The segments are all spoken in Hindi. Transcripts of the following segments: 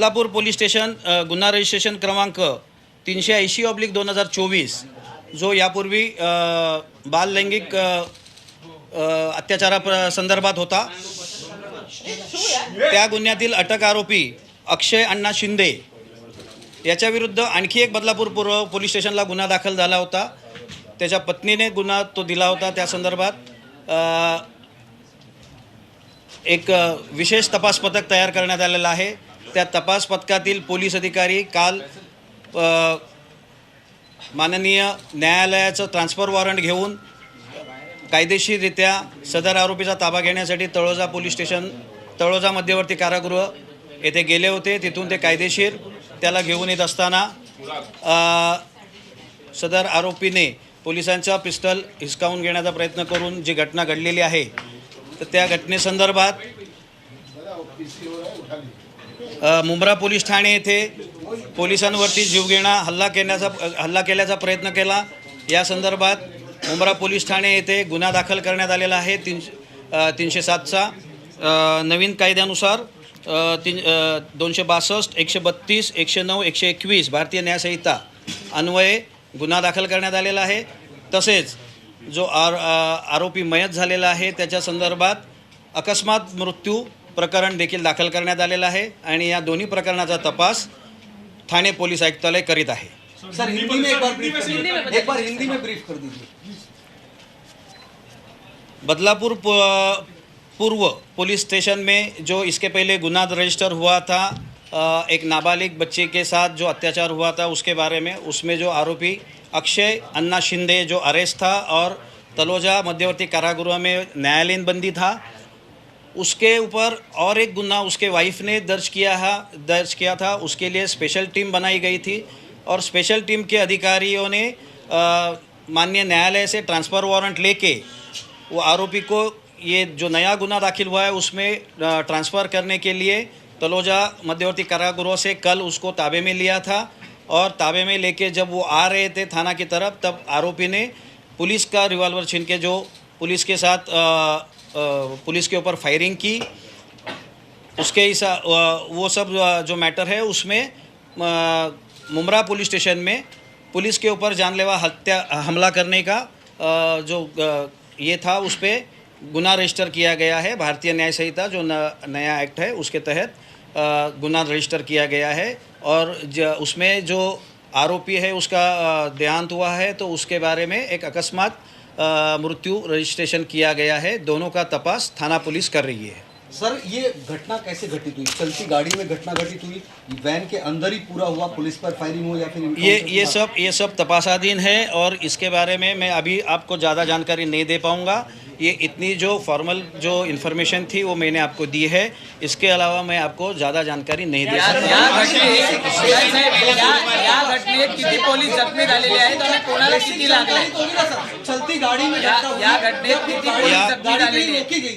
बदलापूर पोलीस स्टेशन गुन्हा रजिस्ट्रेशन क्रमांक तीनशे ऐंशी ऑब्लिक दोन हजार चोवीस जो यापूर्वी बाल लैंगिक अत्याचारा प्र- संदर्भात होता. त्या गुन्ह्यातील अटक आरोपी अक्षय अण्णा शिंदे याच्याविरुद्ध आणखी एक बदलापूर पूर्व पोलीस स्टेशनला गुन्हा दाखल झाला होता. त्याच्या पत्नीने गुन्हा तो दिला होता त्या संदर्भात. एक विशेष तपास पथक तयार करण्यात आलेलं आहे. त्या तपास पथकातील पोलीस अधिकारी काल माननीय न्यायालयाचं ट्रान्सफर वॉरंट घेऊन कायदेशीररित्या सदर आरोपीचा ताबा घेण्यासाठी तळोजा पोलीस स्टेशन तळोजा मध्यवर्ती कारागृह येथे गेले होते. तिथून ते कायदेशीर त्याला घेऊन येत असताना सदर आरोपीने पोलिसांचा पिस्टल हिसकावून घेण्याचा प्रयत्न करून जी घटना घडलेली आहे तर त्या घटनेसंदर्भात मुंब्रा पोलीस ठाणे येथे पोलिसांवरती जीवघेणा हल्ला केल्याचा हल्ला केल्याचा प्रयत्न केला. या संदर्भात मुंब्रा पोलीस ठाणे येथे गुन्हा दाखल करण्यात आलेला आहे तीनशे तीनशे सातचा. नवीन कायद्यानुसार तीन दोनशे बासष्ट एकशे बत्तीस एकशे नऊ एकशे एकवीस भारतीय न्यायसंहिता अन्वये गुन्हा दाखल करण्यात आलेला आहे. तसेच जो आर आरोपी मयत झालेला आहे त्याच्या संदर्भात अकस्मात मृत्यू प्रकरण देखील दाखल करण्यात आलेलं आहे आणि या दोन्ही प्रकरणाचा तपास थाने पोलीस आयुक्तालय करीत आहे. सर हिंदी में एक बार ब्रीफ कर दीजिए एक बार हिंदी में ब्रीफ कर दीजिए. बदलापुर पूर्व पुलिस स्टेशन में जो इसके पहले गुना रजिस्टर हुआ था एक नाबालिग बच्चे के साथ जो अत्याचार हुआ था उसके बारे में उसमें जो आरोपी अक्षय अन्ना शिंदे जो अरेस्ट था और तलोजा मध्यवर्ती कारागृह में न्यायालयीन बंदी था उसके ऊपर और एक गुना उसके वाइफ ने दर्ज किया है दर्ज किया था। उसके लिए स्पेशल टीम बनाई गई थी और स्पेशल टीम के अधिकारियों ने माननीय न्यायालय से ट्रांसफ़र वारंट लेके वो आरोपी को ये जो नया गुना दाखिल हुआ है उसमें ट्रांसफ़र करने के लिए तलोजा मध्यवर्ती कारागृह से कल उसको ताबे में लिया था और ताबे में लेके जब वो आ रहे थे थाना की तरफ़ तब आरोपी ने पुलिस का रिवॉल्वर छीन के जो पुलिस के साथ अ, पुलिस के ऊपर फायरिंग की। उसके हिसा अ, वो सब जो मैटर है उसमें मुमरा पुलिस स्टेशन में पुलिस के ऊपर जानलेवा हत्या हमला करने का जो ये था उस पर गुना रजिस्टर किया गया है। भारतीय न्याय संहिता जो नया एक्ट है उसके तहत गुना रजिस्टर किया गया है। और उसमें जो आरोपी है उसका देहांत हुआ है तो उसके बारे में एक अकस्मात मृत्यु रजिस्ट्रेशन किया गया है। दोनों का तपास थाना पुलिस कर रही है। सर ये घटना कैसे घटित हुई? चलती गाड़ी में घटना घटित हुई? वैन के अंदर ही पूरा हुआ पुलिस पर फायरिंग हो या फिर ये ये सब ये सब तपासाधीन है और इसके बारे में मैं अभी आपको ज़्यादा जानकारी नहीं दे पाऊँगा। ये इतनी जो फॉर्मल जो इन्फॉर्मेशन थी वो मैंने आपको दी है। इसके अलावा मैं आपको ज़्यादा जानकारी नहीं दे सकता।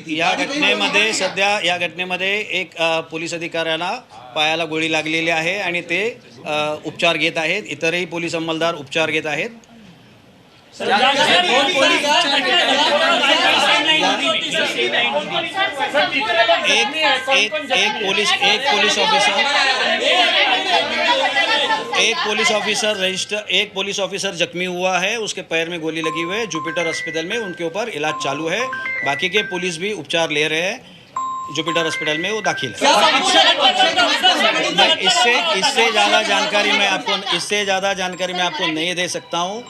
या तो घटनेमध्ये। सध्या या घटनेमध्ये एक पोलीस अधिकाऱ्याला पायाला गोळी लागलेली आहे आणि ते उपचार घेत आहेत. इतरही पोलीस अंमलदार उपचार घेत आहेत या- या दोन पोलीस उपचार घेत एक पुलिस एक पुलिस ऑफिसर। एक पुलिस ऑफिसर रजिस्टर एक पुलिस ऑफिसर जख्मी हुआ है उसके पैर में गोली लगी हुई है जुपिटर हॉस्पिटल में उनके ऊपर इलाज चालू है। बाकी के पुलिस भी उपचार ले रहे हैं जुपिटर हॉस्पिटल में वो दाखिल है। इससे इससे ज़्यादा जानकारी मैं आपको इससे ज़्यादा जानकारी मैं आपको नहीं दे सकता हूँ।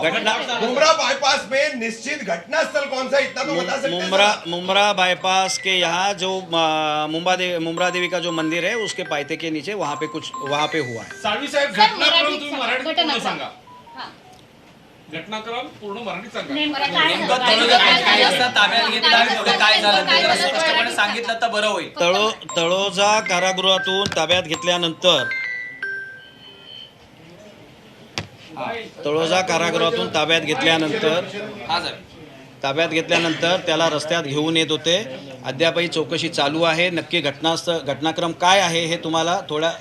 घटना मुमरा बाईपास में निश्चित घटनास्थल कौन सा इतना तो बता सकते मुमरा मुमरा बाईपास के यहाँ जो अ, मुंबा दे मुमरा देवी का जो मंदिर है उसके पायते के नीचे वहाँ पे कुछ वहाँ पे हुआ है। साहेब सर, घटनाक्रम पूर्ण मराठी होईल. तळो तळोजा कारागृहातून ताब्यात घेतल्यानंतर तळोजा कारागृहातून ताब्यात घेतल्यानंतर ताब्यात घेतल्यानंतर त्याला रस्त्यात घेऊन येत होते. अद्यापही चौकशी चालू आहे. नक्की घटनास्थ घटनाक्रम काय आहे हे तुम्हाला थोड्या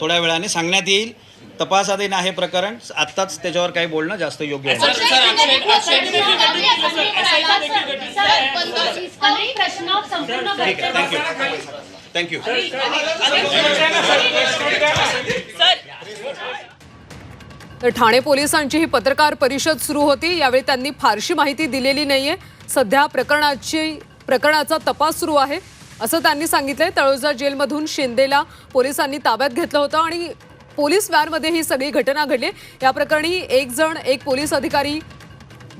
थोड्या वेळाने सांगण्यात येईल. तपासाधीन आहे प्रकरण आत्ताच त्याच्यावर काही बोलणं जास्त योग्य आहे प्रश्न संपूर्ण ठीक आहे थँक्यू थँक्यू तर ठाणे पोलिसांची ही पत्रकार परिषद सुरू होती यावेळी त्यांनी फारशी माहिती दिलेली नाहीये सध्या प्रकरणाची प्रकरणाचा तपास सुरू आहे असं त्यांनी सांगितलंय तळोजा जेलमधून शिंदेला पोलिसांनी ताब्यात घेतलं होतं आणि पोलीस व्हॅनमध्ये ही सगळी घटना घडली. या प्रकरणी एक जण एक पोलीस अधिकारी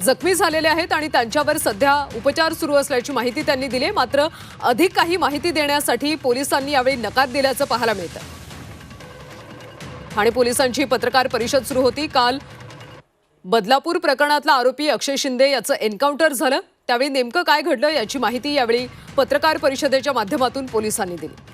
जखमी झालेले आहेत आणि त्यांच्यावर सध्या उपचार सुरू असल्याची माहिती त्यांनी दिली. मात्र अधिक काही माहिती देण्यासाठी पोलिसांनी यावेळी नकार दिल्याचं पाहायला मिळतं. ठाणे पोलिसांची पत्रकार परिषद सुरू होती. काल बदलापूर प्रकरणातला आरोपी अक्षय शिंदे याचं एन्काउंटर झालं. त्यावेळी नेमकं काय घडलं याची माहिती यावेळी पत्रकार परिषदेच्या माध्यमातून पोलिसांनी दिली.